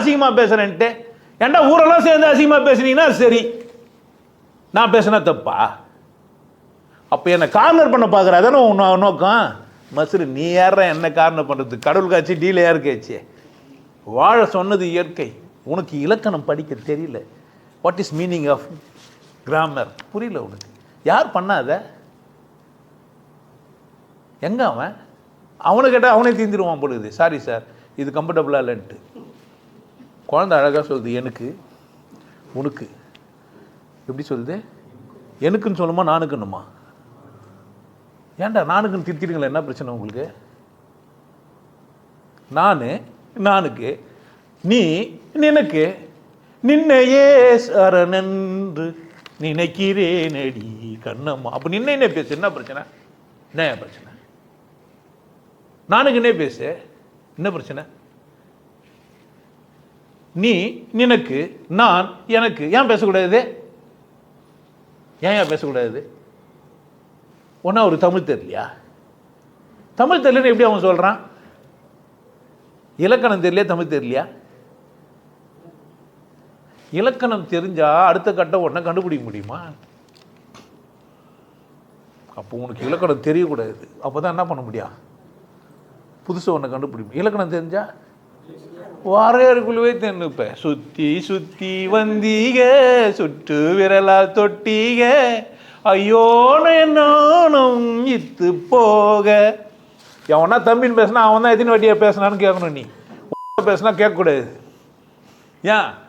அசிங்கமாக பேசுகிறேன்ட்டு ஏன்டா ஊரெல்லாம் சேர்ந்து அசிங்கமாக பேசுனீங்கன்னா சரி. நான் பேசுனா தப்பா? அப்போ என்னை கார்னர் பண்ண பார்க்குற அதானே உன் நோக்கம்? மசுரு நீ ஏற என்ன கார்னர் பண்ணுறது கடவுள் காட்சி டீல யாருக்காச்சு வாழ சொன்னது இயற்கை. உனக்கு இலக்கணம் படிக்க தெரியல. What is meaning of grammar புரியல உனக்கு. யார் பண்ணாத எங்க அவன்? அவனை கேட்டால் அவனே தீந்துருவான் பொழுது சாரி சார் இது கம்ஃபர்டபுளாக இல்லைன்ட்டு. குழந்தை அழகாக சொல்லுது எனக்கு உனக்கு. எப்படி சொல்லுது? எனக்குன்னு சொல்லுமா நானுக்குன்னுமா? ஏன்டா நானுக்குன்னு திருத்திடுங்களேன் என்ன பிரச்சனை உங்களுக்கு? நான் நானுக்கு நீ நினக்கு நின்னையே சரணென்று அடி கண்ணம்மா. அப்போ நின்ன என்ன பேசு என்ன பிரச்சனை? என்ன பிரச்சனை? நானுக்கு என்ன பேசு? என்ன பிரச்சனை? நீ நினக்கு நான் எனக்கு ஏன் பேசக்கூடாது? ஏன் ஏன் பேசக்கூடாது? ஒன்றா ஒரு தமிழ் தெரியலையா தமிழ் தெரியலன்னு எப்படி அவன் சொல்கிறான் இலக்கணம் தெரியலையா தமிழ் தெரியலையா இலக்கணம் தெரிஞ்சால் அடுத்த கட்டம் உடனே கண்டுபிடிக்க முடியுமா? அப்போ உனக்கு இலக்கணம் தெரியக்கூடாது. அப்போ தான் என்ன பண்ண முடியும்? புதுசாக ஒன்றை கண்டுபிடிக்கும் இலக்கணம் தெரிஞ்சால் வாரையருக்குள்ளவே தென்னுப்ப. சுத்தி சுத்தி வந்தீக சுட்டு விரலா தொட்டீக. ஐயோ நானும் இத்து போக. எவனா தம்பின்னு பேசினா அவன் தான் எத்தனை வாட்டியா பேசினான்னு கேட்கணும் நீ. பேசினா கேட்கக்கூடாது. ஏன்